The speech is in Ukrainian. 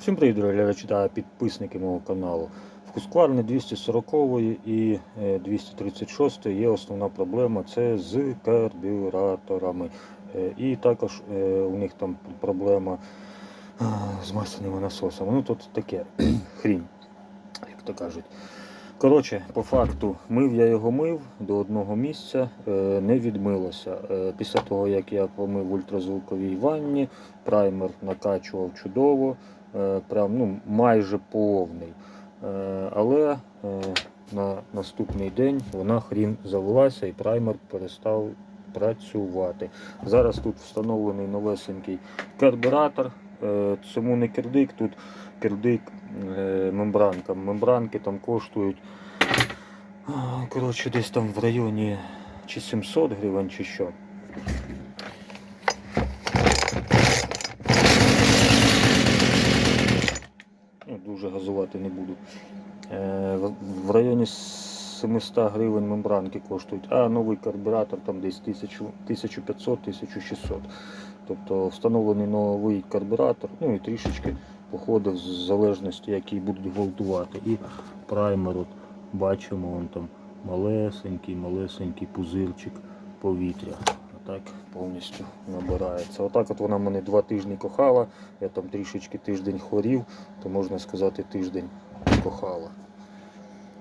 Всім привіт, дорогі глядачі та підписники мого каналу. В Husqvarna 240 і е, 236 є основна проблема це з карбюраторами. Е, І також е, у них там проблема з масляними насосами. Ну тут таке хрінь, як то кажуть. Коротше, по факту, мив я його мив до одного місця, е, не відмилося. Е, Після того, як я помив в ультразвуковій ванні, праймер накачував чудово, е, прям ну, майже повний. Але на наступний день вона хрін завелася і праймер перестав працювати. Зараз тут встановлений новесенький карбюратор. Е, Цьому не кирдик, тут кирдик е, мембранка. Мембранки там коштують коротше, десь там в районі чи 700 гривень, чи що. Ну, дуже газувати не буду. Е, в- в районі 700 гривень мембранки коштують, а новий карбюратор там десь 1500-1600. Тобто встановлений новий карбюратор, ну і трішечки походив з залежності, який будуть гвалтувати. І праймер, от, бачимо, вон там малесенький, малесенький пузирчик повітря. Так повністю набирається. Отак от вона мене два тижні кохала. Я там трішечки тиждень хворів, то можна сказати тиждень кохала.